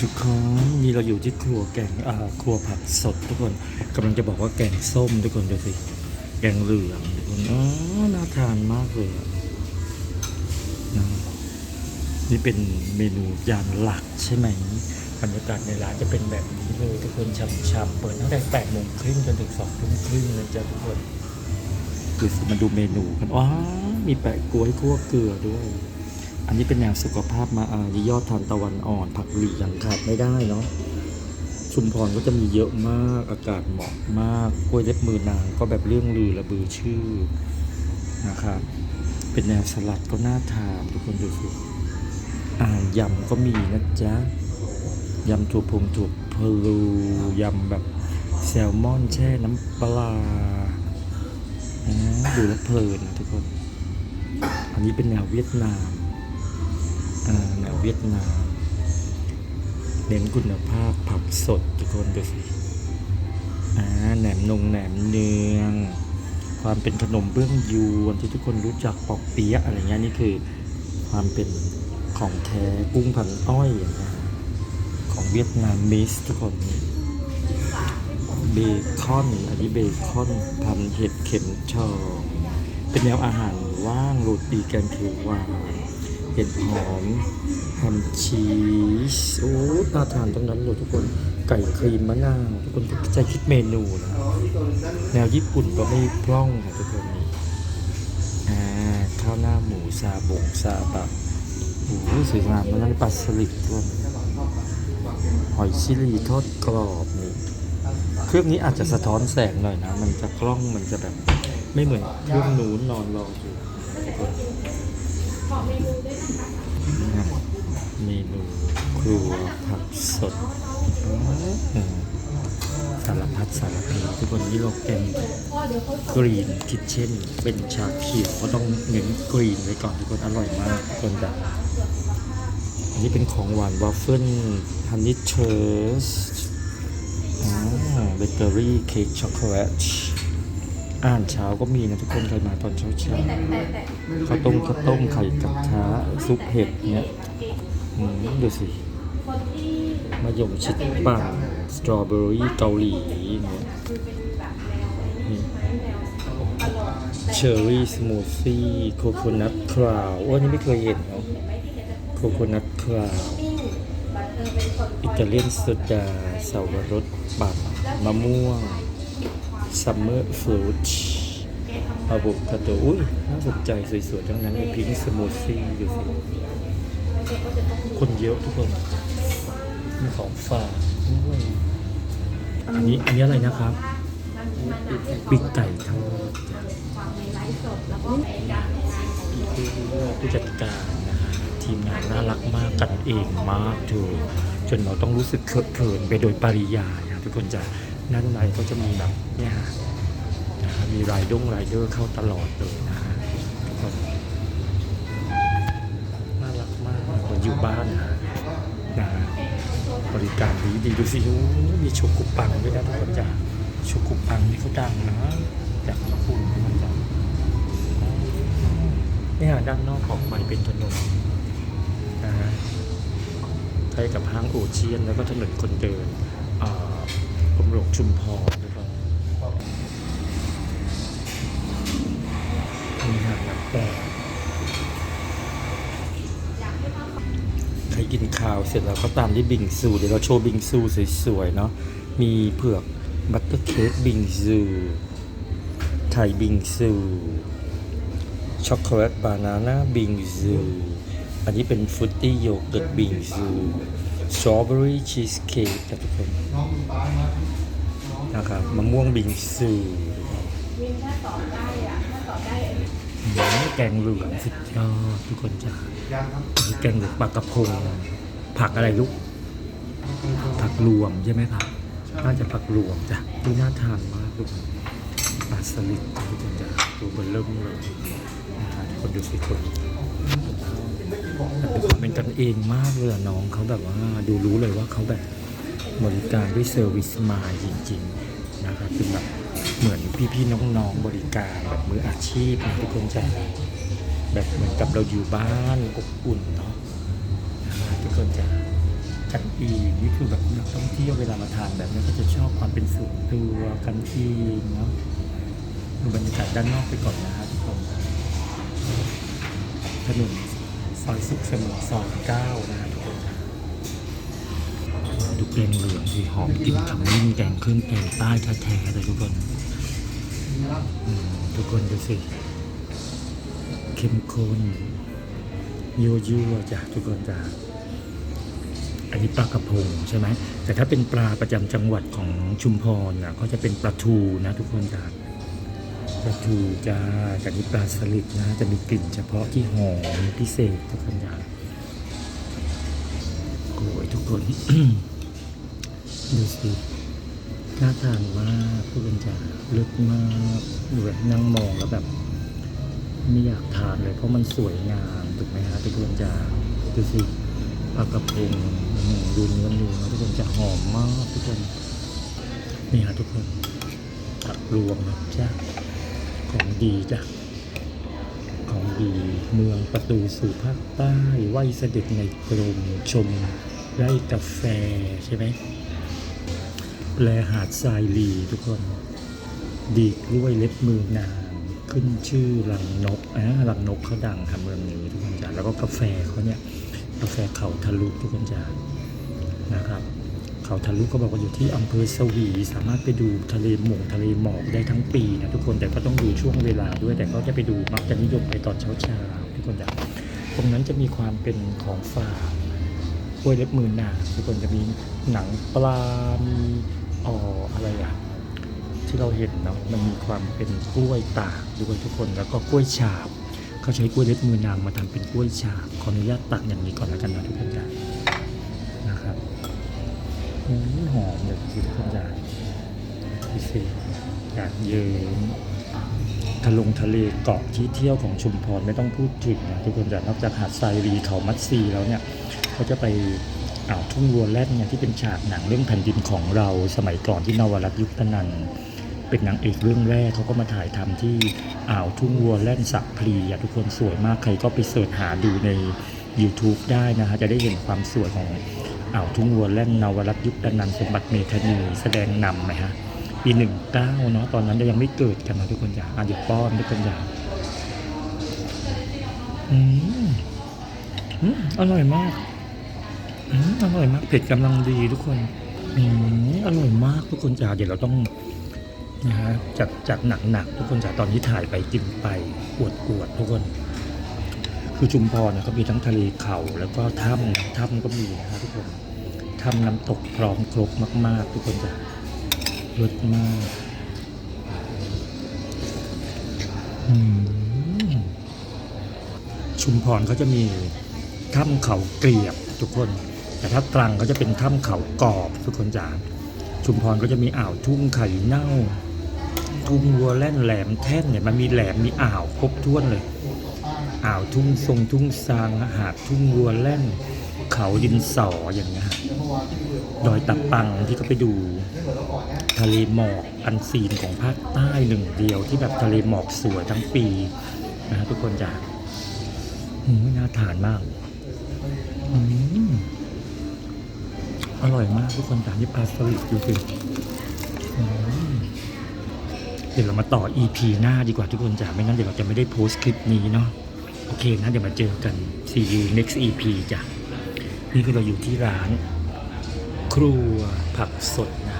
ทุกคนนี่เราอยู่ที่ครัวแกงอ่าครัวผักสดทุกคนกำลังจะบอกว่าแกงส้มทุกคนดูสิแกงเหลืองทุกคนอ๋อน่าทานมากเลยอะนะนี่เป็นเมนูจานหลักใช่ไหมบรรยากาศในร้านจะเป็นแบบนี้เลยทุกคนช่ำๆเปิดตั้งแต่แปดโมงครึ่งจนถึงสองทุ่มครึ่งนะจ๊ะทุกคนคือมาดูเมนูกันอ๋อมีแปะกล้วยคั่วเกลือด้วย อันนี้เป็นแนวสุขภาพมาอ่ายอดทานตะวันอ่อน ผักหลีอย่างขาดไม่ได้เนาะชุมพรก็จะมีเยอะมากอากาศเหมาะมากกล้วยเล็บมือนางก็แบบเรื่องลือระบือชื่อนะครับเป็นแนวสลัดก็น่าทานทุกคนดูสิอ่ายำก็มีนะจ๊ะยำถั่วพงถั่วพลูยำแบบแซลมอนแช่น้ำปลาดูแล้วเพลินทุกคน อันนี้เป็นแนวเวียดนาม แนวเวียดนามเน้นคุณภาพผักสดทุกคนดูสิอ่าแหนมนงแหนมเนือง ความเป็นขนมเบื้องยวนที่ทุกคนรู้จักปอกเปี๊ยะอะไรเงี้ยนี่คือ ความเป็นของแท้กุ้งพันอ้อยอย่างเงี้ยของเวียดนามมิสทุกคนเบคอนอันนี้เบคอนพันเห็ดเข็มทองเป็นแนวอาหารว่างโรตีแกงเขียวหวาน ห็ดหอมแฮมชีสโอ้น่าทานทั้งนั้นเลยทุกคนไก่ครีมมะนาวทุกคนใจคิดเมนูนะแนวญี่ปุ่นก็ไม่พร่องค่ะทุกคนนี่อ่าข้าวหน้าหมูซาบงซาบะโอ้สวยงามมันนั่นปลาสลิดทุกคนหอยชิลีทอดกรอบนี่เครื่องนี้อาจจะสะท้อนแสงหน่อยนะ มันจะกล้องมันจะแบบไม่เหมือนเครื่องนู้นนอนรออยู่ เมนูครัวผักสดสารพัดสารเพทุกคนนี้เราแกงกรีนคิทเช่น เป็นชาเขียวก็ต้องเน้นกรีนไว้ก่อนทุกคนอร่อยมากคนแบบอันนี้เป็นของหวานวาฟเฟิลฮันนี่เชอร์สอ่าเบเกอรี่เค้กช็อกโกแลต อาหารเช้าก็มีนะทุกคนใครมาตอนเช้าเช้าๆข้าวต้มข้าวต้มไข่กับทะซุปเห็ดเนี้ยอืมดูสิมะยมชิดปั่นสตรอเบอรี่เกาหลีเนี่ยเชอร์รี่สมูทซี่โคโคนัทคราวโอ้อันนี้ไม่เคยเห็นเนาะโคโคนัทคราวอิตาเลียนโซดาสาวรสปั่นมะม่วง ซัมเมอร์ฟรุตอะโวคาโดอุ้ยน่าสนใจสวยๆทั้งนั้นเลยพิงค์สมูทซี่ดูสิคนเยอะทุกคนมีของฝากด้วยอันนี้อันนี้อะไรนะครับปีกไก่ทอดผู้จัดการนะฮะทีมงานน่ารักมากกันเองมากเธอจนเราต้องรู้สึกเคอะเขินไปโดยปริยายนะทุกคนจะ ด้านในก็จะมีแบบเนี่ยฮะนะมีรายด้งรายเดอร์เข้าตลอดเลยนะฮะทุกคนน่ารักมากเหมือนอยู่บ้านนะนะบริการดีดีดูสิมีโชกุปังด้วยนะทุกคนจ้ะโชกุปังนี่เขาดังนะจากญี่ปุ่นทุกคนจ้ะเนี่ยด้านนอกออกไปเป็นถนนนะฮะใกล้กับห้างโอเชียนแล้วก็ถนนคนเดิน หลวงชุมพรนะครับมีหาดน้ำแปดใครกินข้าวเสร็จแล้วก็ตามด้วยบิงซู เดี๋ยวเราโชว์บิงซูสวยๆเนาะ มีเผือกบัตเตอร์เค้กบิงซูไทยบิงซูช็อกโกแลตบานาน่าบิงซู อันนี้เป็นฟุตตี้โยเกิร์ตบิงซู สตรอเบอรี่ชีสเค้กครับทุกคนนะครับมะม่วงบิงซูอืมแกงเหลืองสุดยอดทุกคนจ้ามีแกงเหลืองปลากระพง ผักอะไรลูก ผักรวมใช่ไหมครับน่าจะผักรวมจ้ะดูน่าทานมากลูกปลาสลิดทุกคนจะดูเบนเริ่มเลยนะฮะคนดูสิคน แต่เป็นความเป็นกันเองมากเลยน้องเขาแบบว่าดูรู้เลยว่าเขาแบบบริการด้วยเซอร์วิสมาจริงๆนะครับเป็นแบบเหมือนพี่ๆน้องๆบริการแบบมืออาชีพนะทุกคนจะแบบเหมือนกับเราอยู่บ้านอบอุ่นเนาะนะทุกคนจะกันเองนี่คือแบบนักท่องเที่ยวเวลามาทานแบบนี้ก็จะชอบความเป็นส่วนตัวกันเองเนาะดูบรรยากาศด้านนอกไปก่อนนะฮะทุกคนถนน ซอยสุขเสมอซอยเก้านะทุกคนดูแกงเหลืองสิหอมกลิ่นขมิ้นแกงเครื่องแกงใต้แท้ๆเลยทุกคนอืมทุกคนดูสิ เข้มข้นยั่วยั่วจ้ะทุกคนจ้ะอันนี้ปลากระพงใช่ไหมแต่ถ้าเป็นปลาประจำจังหวัดของชุมพรนะก็จะเป็นปลาทูนะทุกคนจ้า ปลาทูจ้ากับนี้ปลาสลิดนะ จะมีกลิ่นเฉพาะที่หอมพิเศษทุกคนจ้าโอ้ยทุกคน ดูสิน่าทานมากทุกคนจ้าลึกมากดูแบบนั่งมองแล้วแบบ ไม่อยากทานเลยเพราะมันสวยงามถูกไหมฮะทุกคนจ้าดูสิปลากระพงหอดูเนื้อนูนะทุกคนจะหอมมากทุกคนนี่ฮะทุกคนผักรวมนะจ้า ของดีจ้ะ ของดีเมืองประตูสู่ภาคใต้ไหวเสด็จในกรมชมไร่กาแฟใช่ไหมแลหาดทรายลีทุกคน ดีกล้วยเล็บมือนางขึ้นชื่อหลังนกอ่าหลังนกเขาดังทำเมืองนี้ทุกคนจ้ะแล้วก็กาแฟเขาเนี่ยกาแฟเขาทะลุทุกคนจ้านะครับ เขาทะลุก็บอกว่าอยู่ที่อำเภอสวี สามารถไปดูทะเลหมอกทะเลหมอกได้ทั้งปีนะทุกคนแต่ก็ต้องดูช่วงเวลาด้วยแต่ก็จะไปดูมักจะนิยมไปตอนเช้าเช้าๆทุกคนจ้าตรงนั้นจะมีความเป็นของฝากกล้วยเล็บมือนางทุกคนจะมีหนังปลา มีอ๋ออะไรอะที่เราเห็นเนาะมันมีความเป็นกล้วยตากด้วยทุกคนแล้วก็กล้วยฉาบเขาใช้กล้วยเล็บมือนางมาทำเป็นกล้วยฉาบขออนุญาตตักอย่างนี้ก่อนแล้วกันนะทุกคนจ้านะ หอมเลยสิทุกคนจ้าพิเศษอยากเยิมทะลงทะเลเกาะที่เที่ยวของชุมพรไม่ต้องพูดถึงนะทุกคนจ้านอกจากหาดทรายรีเขามัดซีแล้วเนี่ยเขาจะไปอ่าวทุ่งวัวแรดเนี่ยที่เป็นฉากหนังเรื่องแผ่นดินของเราสมัยก่อนที่นวรัตน์ยุคตนันเป็นนางเอกเรื่องแรกเขาก็มาถ่ายทำที่อ่าวทุ่งวัวแล่นสักพลีอะทุกคนสวยมากใครก็ไปเสิร์ชหาดูใน YouTube ได้นะฮะจะได้เห็นความสวยของ อ่าวทุ่งวัวแล่นนวรัตน์ยุคตนันสมบัติเมธานีแสดงนำไหมฮะปีหนึ่งเก้าเนาะตอนนั้นยังไม่เกิดกันนะทุกคนอยากอะเดี๋ยวป้อนทุกคนอยากอืมอืมอร่อยมากอืมอร่อยมากเผ็ดกำลังดีทุกคนอืมอร่อยมากทุกคนจ้าเดี๋ยวเราต้องนะฮะจากจากหนักหนักๆทุกคนจาตอนที่ถ่ายไปกินไปอวดอวดทุกคน คือชุมพรเนี่ยเขามีทั้งทะเลเขาแล้วก็ถ้ำถ้ำก็มีนะฮะทุกคนถ้ำน้ำตกพร้อมครบมาก ๆ ทุกคนจะรสมากชุมพรเขาจะมีถ้ำเขาเกลียบทุกคน แต่ถ้าตรังเขาจะเป็นถ้ำเขากรอบ ทุกคนจ๋าชุมพรก็จะมีอ่าวทุ่งไข่เน่า ทุ่งวัวแล่นแหลมแท่นเนี่ยมันมีแหลมมีอ่าวครบถ้วนเลย อ่าวทุ่งทรงทุ่งซางหาดทุ่งวัวแล่น เขาดินสออย่างเงี้ยดอยตับปังที่เขาไปดู ทะเลหมอกอันซีนของภาคใต้หนึ่งเดียวที่แบบทะเลหมอกสวยทั้งปีนะฮะทุกคนจ้ะอืมน่าทานมากอืมอร่อยมากทุกคนจานนี้ปลาสลิดดูสิเดี๋ยวเรามาต่อ EP หน้าดีกว่าทุกคนจ้ะไม่งั้นเดี๋ยวเราจะไม่ได้โพสต์คลิปนี้เนาะ โอเคนะเดี๋ยวมาเจอกัน see you next EP จ้ะ นี่คือเราอยู่ที่ร้าน ครัวผักสดนะ